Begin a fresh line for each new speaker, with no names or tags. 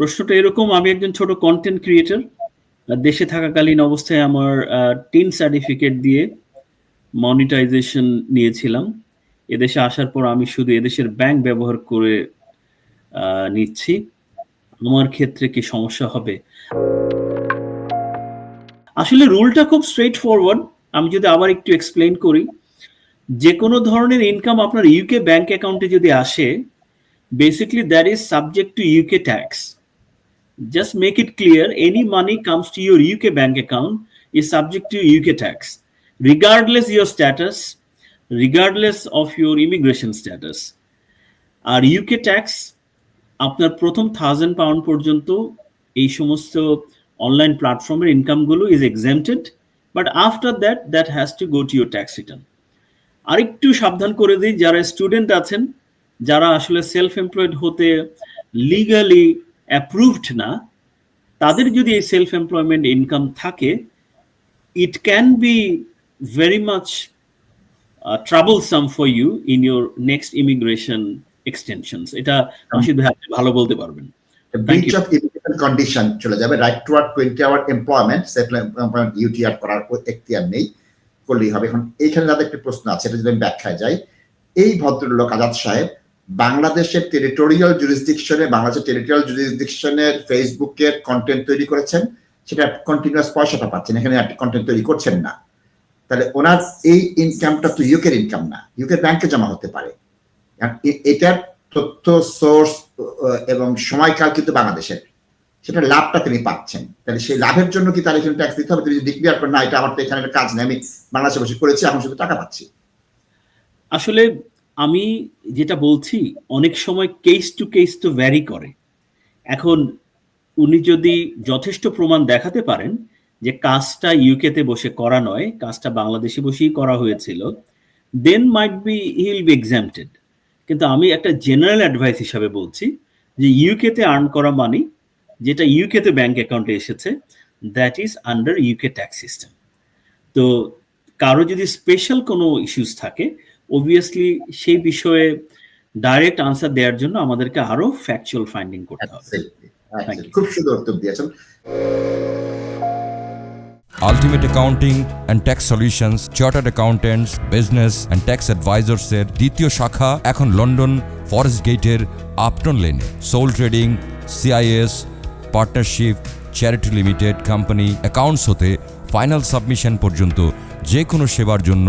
প্রশ্নটা এরকম, আমি একজন ছোট কন্টেন্ট ক্রিয়েটর দেশে থাকাকালীন অবস্থায় আমার টিন সার্টিফিকেট দিয়ে মনিটাইজেশন নিয়েছিলাম। এদেশে আসার পর আমি শুধু এদেশের ব্যাংক ব্যবহার করে নিচ্ছি। আমার ক্ষেত্রে কি সমস্যা হবে? আসলে রুলটা খুব স্ট্রেট ফরওয়ার্ড আমি যদি আবার একটু এক্সপ্লেন করি যে কোনো ধরনের ইনকাম আপনার ইউকে ব্যাংক অ্যাকাউন্টে যদি আসে basically that is subject to UK tax just make it clear any money comes to your UK bank account is subject to UK tax, regardless your status, regardless of your immigration status. আর UK tax আপনার প্রথম thousand pound পর্যন্ত এই সমস্ত online প্ল্যাটফর্মের ইনকামগুলো is exempted but after that that has to go to your tax return আরেকটু সাবধান করে দিই যারা স্টুডেন্ট আছেন যারা আসলে সেলফ এমপ্লয়েড হতে লিগালি অ্যাপ্রুভড না তাদের যদি এই সেলফ এমপ্লয়মেন্ট ইনকাম থাকে it can be very much troublesome for you in your next immigration extensions এটা রশিদ ভাই আপনি ভালো বলতে পারবেন।
ব্রিচ অফ ইমিগ্রেশন কন্ডিশন চলে যাবে right to work twenty hour employment self employment UTR করার এখতিয়ার নেই করলেই হবে। এখন এইখানে যাদের একটি প্রশ্ন আছে এটা যদি আমি ব্যাখ্যায় যাই এই ভদ্রলোক আজাদ সাহেব বাংলাদেশের টেরিটোরিয়াল জুরিসডিকশনে বাংলাদেশের টেরিটোরিয়াল জুরিসডিকশনের ফেসবুকের কন্টেন্ট তৈরি করেছেন, সেটা কন্টিনিউয়াস পয়সাটা পাচ্ছেন, এখানে কন্টেন্ট তৈরি করছেন না। তাহলে ওনার এই ইনকামটা তো ইউকের ইনকাম না ইউকের ব্যাংকে জমা হতে পারে। এটার তথ্য সোর্স এবং সময়কাল কিন্তু বাংলাদেশের। সেটা লাভটা তিনি পাচ্ছেন। তাহলে সেই লাভের জন্য কি তার এখানে ট্যাক্স দিতে হবে? তিনি ডিক্লিয়ার করেন, না, এটা আমার তো এখানে কাজ নেই, আমি বাংলাদেশে বসে করেছি, এখন শুধু টাকা পাচ্ছি।
আসলে আমি যেটা বলছি, অনেক সময় কেস টু কেস তো ভ্যারি করে। এখন উনি যদি যথেষ্ট প্রমাণ দেখাতে পারেন যে কাজটা ইউকেতে বসে করা নয়, কাজটা বাংলাদেশে বসেই করা হয়েছিল then might be he'll be exempted কিন্তু আমি একটা জেনারেল অ্যাডভাইস হিসাবে বলছি যে ইউকেতে আর্ন করা মানি যেটা ইউকেতে ব্যাংক অ্যাকাউন্টে এসেছে that is under UK tax system তো কারও যদি স্পেশাল কোনো ইস্যুস থাকে অবভিয়াসলি সেই বিষয়ে ডাইরেক্ট আনসার দেওয়ার জন্য আমাদেরকে আরও ফ্যাকচুয়াল ফাইন্ডিং করতে হবে.
খুব সুন্দর উত্তর দিয়েছেন।
Ultimate accounting and tax solutions chartered accountants business and tax অ্যাডভাইজার্সের দ্বিতীয় শাখা এখন লন্ডন ফরেস্ট গেটের আপটন লেনে sole trading CIS partnership charity limited company accounts হতে ফাইনাল সাবমিশন পর্যন্ত যে কোনো সেবার জন্য